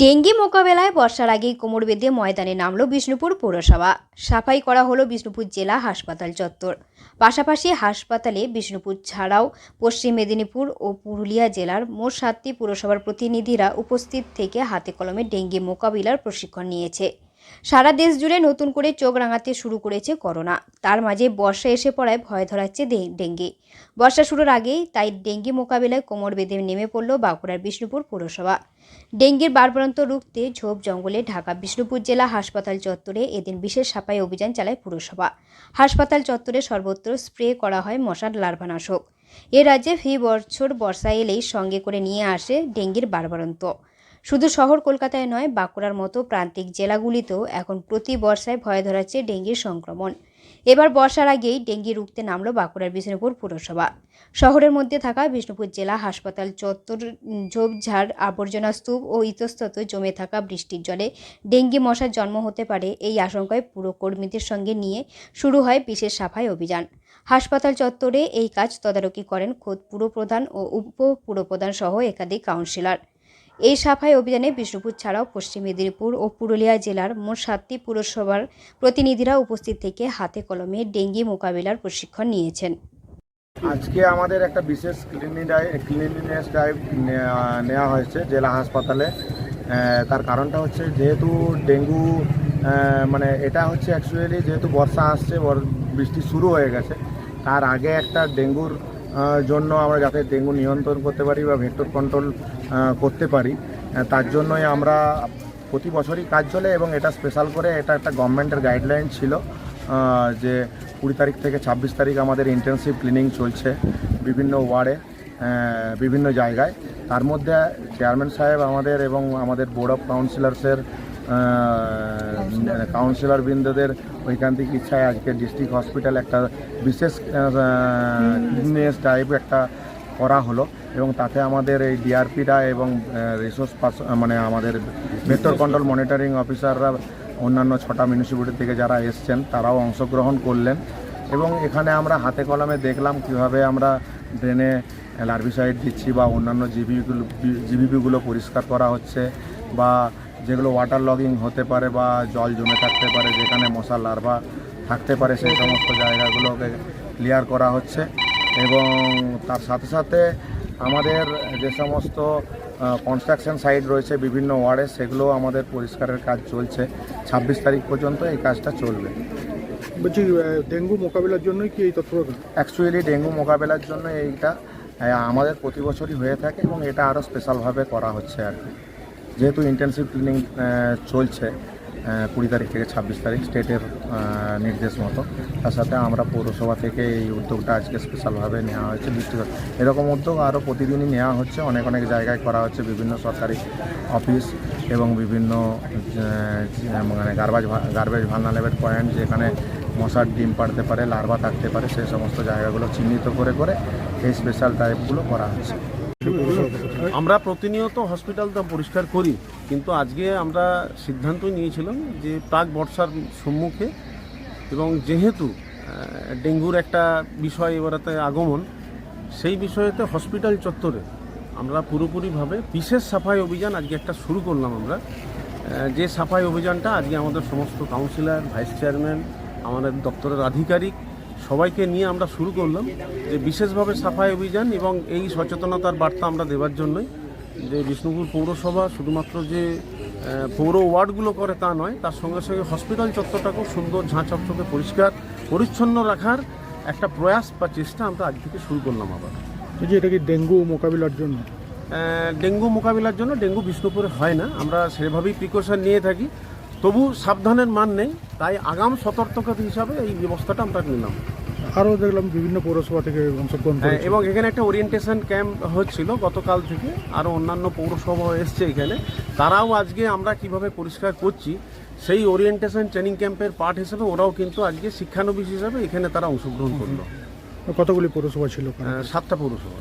Dengue মোকাবেলায় বর্ষার আগেই কোমর বেঁধে ময়দানে নামলো বিষ্ণুপুর পৌরসভা। সাফাই করা হলো বিষ্ণুপুর জেলা হাসপাতাল চত্বর। পাশাপাশি হাসপাতালে বিষ্ণুপুর ছাড়াও পশ্চিম মেদিনীপুর ও পুরুলিয়া জেলার মোট সাতটি পুরসভার প্রতিনিধিরা উপস্থিত থেকে হাতে কলমে ডেঙ্গি মোকাবিলার প্রশিক্ষণ নিয়েছে। সারা দেশ জুড়ে নতুন করে চোখ রাঙাতে শুরু করেছে করোনা। তার মাঝে বর্ষা এসে পড়ায় ভয় ধরাচ্ছে ডেঙ্গি। বর্ষা শুরুর আগেই তাই ডেঙ্গি মোকাবিলায় কোমর বেঁধে নেমে পড়ল বাঁকুড়ার বিষ্ণুপুর পৌরসভা। ডেঙ্গির বারবারন্ত রুখতে ঝোপ জঙ্গলে ঢাকা বিষ্ণুপুর জেলা হাসপাতাল চত্বরে এদিন বিশেষ সাফাই অভিযান চালায় পুরসভা। হাসপাতাল চত্বরে সর্বত্র স্প্রে করা হয় মশার লার্ভানাশক। এ রাজ্যে ফি বছর বর্ষা এলেই সঙ্গে করে নিয়ে আসে ডেঙ্গির বারবারন্ত। শুধু শহর কলকাতায় নয়, বাঁকুড়ার মতো প্রান্তিক জেলাগুলিতেও এখন প্রতি বর্ষায় ভয় ধরাচ্ছে ডেঙ্গির সংক্রমণ। এবার বর্ষার আগেই ডেঙ্গি রুখতে নামল বাঁকুড়ার বিষ্ণুপুর পুরসভা। শহরের মধ্যে থাকা বিষ্ণুপুর জেলা হাসপাতাল চত্বর, ঝোপঝাড়, আবর্জনা স্তূপ ও ইতস্তত জমে থাকা বৃষ্টির জলে ডেঙ্গি মশার জন্ম হতে পারে এই আশঙ্কায় পুরো কর্মীদের সঙ্গে নিয়ে শুরু হয় বিশেষ সাফাই অভিযান। হাসপাতাল চত্বরে এই কাজ তদারকি করেন খোদ পুরপ্রধান ও উপ পুরপ্রধান সহ একাধিক কাউন্সিলর। এই সাফাই অভিযানে বিষ্ণুপুর ছাড়াও পশ্চিম মেদিনীপুর ও পুরুলিয়া জেলার মোট সাতটি পুরসভার প্রতিনিধিরা উপস্থিত থেকে হাতে কলমে ডেঙ্গি মোকাবিলার প্রশিক্ষণ নিয়েছেন। আজকে আমাদের একটা বিশেষ ক্লিনি ক্লিনিনেস ড্রাইভ নেওয়া হয়েছে জেলা হাসপাতালে। তার কারণটা হচ্ছে যেহেতু ডেঙ্গু মানে এটা হচ্ছে অ্যাকচুয়ালি যেহেতু বর্ষা আসছে বৃষ্টি শুরু হয়ে গেছে, তার আগে একটা ডেঙ্গুর জন্য আমরা যাতে ডেঙ্গু নিয়ন্ত্রণ করতে পারি বা ভেক্টর কন্ট্রোল করতে পারি। তার জন্যই আমরা প্রতি বছরই কাজ চলে এবং এটা স্পেশাল করে এটা একটা গভর্নমেন্টের গাইডলাইন ছিল যে কুড়ি তারিখ থেকে ছাব্বিশ তারিখ আমাদের ইন্টেন্সিভ ক্লিনিং চলছে বিভিন্ন ওয়ার্ডে বিভিন্ন জায়গায়। তার মধ্যে চেয়ারম্যান সাহেব আমাদের এবং আমাদের বোর্ড অফ কাউন্সিলর্সের কাউন্সিলর বৃন্দদের ওইখান থেকে ইচ্ছায় আজকে ডিস্ট্রিক্ট হসপিটাল একটা বিশেষ ক্লিনিনেস টাইপ একটা করা হলো এবং তাতে আমাদের এই ডিআরপিরা এবং রিসোর্স পার্স মানে আমাদের ভেক্টর কন্ট্রোল মনিটরিং অফিসাররা অন্যান্য ছটা মিউনিসিপ্যালিটি থেকে যারা এসছেন, তারাও অংশগ্রহণ করলেন এবং এখানে আমরা হাতে কলমে দেখলাম কীভাবে আমরা ড্রেনে লার্ভিসাইড দিচ্ছি বা অন্যান্য জিবিগুলো জিবিপিগুলো পরিষ্কার করা হচ্ছে বা যেগুলো ওয়াটার লগিং হতে পারে বা জল জমে থাকতে পারে যেখানে মশার লার্ভা থাকতে পারে সেই সমস্ত জায়গাগুলোকে ক্লিয়ার করা হচ্ছে। এবং তার সাথে সাথে আমাদের যে সমস্ত কনস্ট্রাকশন সাইট রয়েছে বিভিন্ন ওয়ার্ডে সেগুলো আমাদের পরিষ্কারের কাজ চলছে। ছাব্বিশ তারিখ পর্যন্ত এই কাজটা চলবে। বলছি ডেঙ্গু মোকাবিলার জন্যই কি এই তৎপরতা অ্যাকচুয়ালি ডেঙ্গু মোকাবেলার জন্য এইটা আমাদের প্রতি বছরই হয়ে থাকে এবং এটা আরও স্পেশালভাবে করা হচ্ছে আর কি। যেহেতু ইন্টেন্সিভ ক্লিনিং চলছে কুড়ি তারিখ থেকে ছাব্বিশ তারিখ স্টেটের নির্দেশ মতো। তার সাথে আমরা পৌরসভা থেকে এই উদ্যোগটা আজকে স্পেশালভাবে নেওয়া হয়েছে বৃষ্টিপাত এরকম উদ্যোগ আরও প্রতিদিনই নেওয়া হচ্ছে। অনেক অনেক জায়গায় করা হচ্ছে, বিভিন্ন সরকারি অফিস এবং বিভিন্ন মানে গার্বেজ গার্বেজ ভালনালেবেল পয়েন্ট যেখানে মশার ডিম পাড়তে পারে লার্ভা থাকতে পারে, সেই সমস্ত জায়গাগুলো চিহ্নিত করে করে এই স্পেশাল টাইপগুলো করা হচ্ছে। আমরা প্রতিনিয়ত হসপিটালটা পরিষ্কার করি, কিন্তু আজকে আমরা সিদ্ধান্ত নিয়েছিলাম যে প্রাক বর্ষার সম্মুখে এবং যেহেতু ডেঙ্গুর একটা বিষয় এবারেতে আগমন, সেই বিষয়েতে হসপিটাল চত্বরে আমরা পুরোপুরিভাবে বিশেষ সাফাই অভিযান আজকে একটা শুরু করলাম আমরা। যে সাফাই অভিযানটা আজকে আমাদের সমস্ত কাউন্সিলর ভাইস চেয়ারম্যান আমাদের দপ্তরের আধিকারিক সবাইকে নিয়ে আমরা শুরু করলাম যে বিশেষভাবে সাফাই অভিযান এবং এই সচেতনতার বার্তা আমরা দেওয়ার জন্যই যে বিষ্ণুপুর পৌরসভা শুধুমাত্র যে পৌর ওয়ার্ডগুলো করে তা নয় তার সঙ্গে সঙ্গে হসপিটাল চত্বরটাকেও সুন্দর ঝাঁ চকচকে পরিষ্কার পরিচ্ছন্ন রাখার একটা প্রয়াস বা চেষ্টা আমরা আজ থেকে শুরু করলাম আবার। যে এটা কি ডেঙ্গু মোকাবিলার জন্য? ডেঙ্গু মোকাবিলার জন্য ডেঙ্গু বিষ্ণুপুরে হয় না। আমরা সেভাবেই প্রিকশন নিয়ে থাকি। তবু সাবধানের মান নেই তাই আগাম সতর্কতা হিসাবে এই ব্যবস্থাটা আমরা নিলাম। আরও দেখলাম বিভিন্ন পৌরসভা থেকে অংশগ্রহণ হ্যাঁ, এবং এখানে একটা ওরিয়েন্টেশন ক্যাম্প হচ্ছিল গতকাল থেকে আরও অন্যান্য পৌরসভা এসছে এখানে। তারাও আজকে আমরা কীভাবে পরিষ্কার করছি সেই ওরিয়েন্টেশন ট্রেনিং ক্যাম্পের পার্ট হিসেবে ওরাও কিন্তু আজকে শিক্ষানবিশ হিসাবে এখানে তারা অংশগ্রহণ করল। কতগুলি পৌরসভা ছিল? সাতটা পৌরসভা।